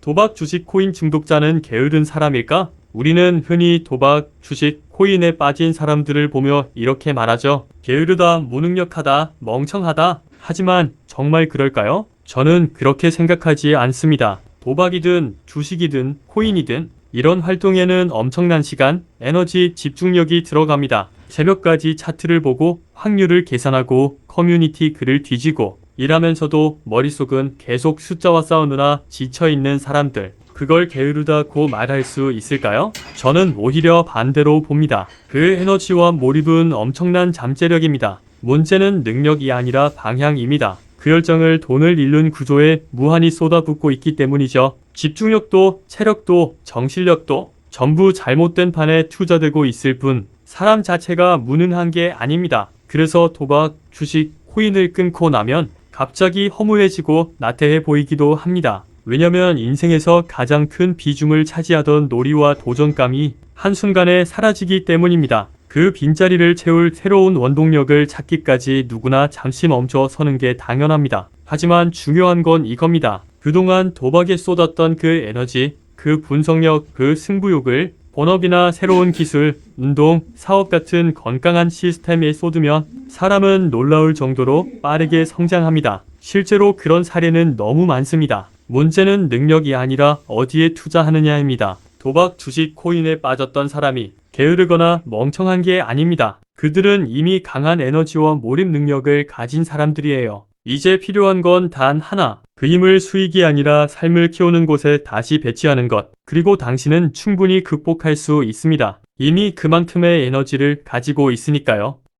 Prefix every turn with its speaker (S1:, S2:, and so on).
S1: 도박 주식 코인 중독자는 게으른 사람일까? 우리는 흔히 도박, 주식, 코인에 빠진 사람들을 보며 이렇게 말하죠. 게으르다, 무능력하다, 멍청하다. 하지만 정말 그럴까요? 저는 그렇게 생각하지 않습니다. 도박이든 주식이든 코인이든 이런 활동에는 엄청난 시간, 에너지, 집중력이 들어갑니다. 새벽까지 차트를 보고 확률을 계산하고 커뮤니티 글을 뒤지고 일하면서도 머릿속은 계속 숫자와 싸우느라 지쳐있는 사람들. 그걸 게으르다고 말할 수 있을까요? 저는 오히려 반대로 봅니다. 그 에너지와 몰입은 엄청난 잠재력입니다. 문제는 능력이 아니라 방향입니다. 그 열정을 돈을 잃는 구조에 무한히 쏟아붓고 있기 때문이죠. 집중력도, 체력도, 정신력도 전부 잘못된 판에 투자되고 있을 뿐 사람 자체가 무능한 게 아닙니다. 그래서 도박, 주식, 코인을 끊고 나면 갑자기 허무해지고 나태해 보이기도 합니다. 왜냐면 인생에서 가장 큰 비중을 차지하던 놀이와 도전감이 한순간에 사라지기 때문입니다. 그 빈자리를 채울 새로운 원동력을 찾기까지 누구나 잠시 멈춰 서는 게 당연합니다. 하지만 중요한 건 이겁니다. 그동안 도박에 쏟았던 그 에너지, 그 분석력, 그 승부욕을 본업이나 새로운 기술, 운동, 사업 같은 건강한 시스템에 쏟으면 사람은 놀라울 정도로 빠르게 성장합니다. 실제로 그런 사례는 너무 많습니다. 문제는 능력이 아니라 어디에 투자하느냐입니다. 도박, 주식, 코인에 빠졌던 사람이 게으르거나 멍청한 게 아닙니다. 그들은 이미 강한 에너지와 몰입 능력을 가진 사람들이에요. 이제 필요한 건 단 하나. 그 힘을 수익이 아니라 삶을 키우는 곳에 다시 배치하는 것. 그리고 당신은 충분히 극복할 수 있습니다. 이미 그만큼의 에너지를 가지고 있으니까요.